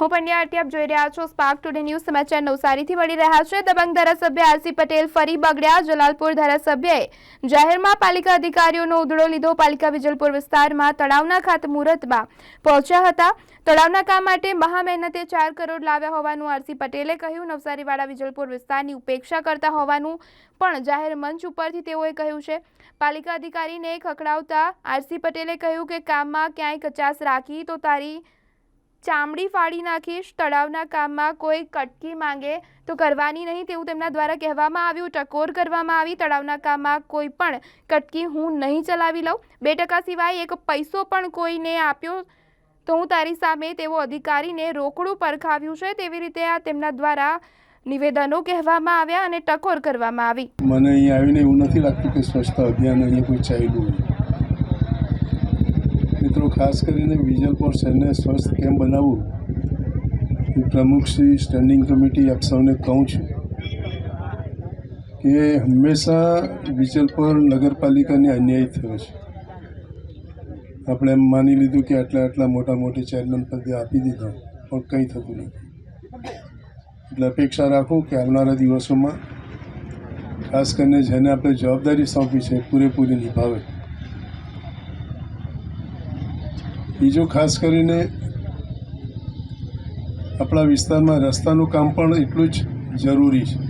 હું પંડ્યા આરતી આપ જોઈ રહ્યા છો. સ્પાર્ક ટુડે ન્યૂઝ સમાચાર નવસારીથી મળી રહ્યા છે. દબંગ ધારાસભ્ય આરસી પટેલ ફરી બગડ્યા. જલાલપુર ધારાસભ્યએ જાહેરમાં પાલિકા અધિકારીઓનો ઉધડો લીધો. પાલિકા વિજલપુર વિસ્તારમાં તળાવના ખાતમુહૂર્તમાં પહોંચ્યા હતા. તળાવના કામ માટે મહા મહેનતે ચાર કરોડ લાવ્યા હોવાનું આરસી પટેલે કહ્યું. નવસારીવાળા વિજલપુર વિસ્તારની ઉપેક્ષા કરતા હોવાનું પણ જાહેર મંચ ઉપરથી તેઓએ કહ્યું છે. પાલિકા અધિકારીને ખખડાવતા આરસી પટેલે કહ્યું કે કામમાં ક્યાંય કચાસ રાખી તો તારી ચામડી ફાડી નાખીશ તળાવના કામમાં કોઈ કટકી માંગે તો કરવાની નહીં તેવું તેમના દ્વારા કહેવામાં આવ્યું. ટકોર કરવામાં આવી, તળાવના કામમાં કોઈ પણ કટકી હું નહીં ચલાવી લઉં. બે ટકા સિવાય એક પૈસો પણ કોઈને આપ્યો તો હું તારી સામે તેવો અધિકારીને રોકડું પરખાવ્યું છે તેવી રીતે આ તેમના દ્વારા નિવેદનો કહેવામાં આવ્યા અને ટકોર કરવામાં આવી. મને અહીં આવીને એવું નથી લાગતું કે સ્વચ્છતા અભિયાન અહીંયા કોઈ ચાલ્યું ખાસ કરીને વિજલપોર શહેરને સ્વસ્થ કેમ બનાવવું? હું પ્રમુખ સ્ટેન્ડિંગ કમિટી આપ સૌને કહું છું કે હંમેશા વિજલપોર નગરપાલિકાને અન્યાય થયો છે. આપણે એમ માની લીધું કે આટલા આટલા મોટા મોટી ચેરમેન પદે આપી દીધા, પણ કંઈ થતું નથી. એટલે અપેક્ષા રાખું કે આવનારા દિવસોમાં, ખાસ કરીને જેને આપણે જવાબદારી સોંપી છે પૂરેપૂરી નિભાવે. બીજું ખાસ કરીને આપણા વિસ્તારમાં રસ્તાનું કામ પણ એટલું જ જરૂરી છે.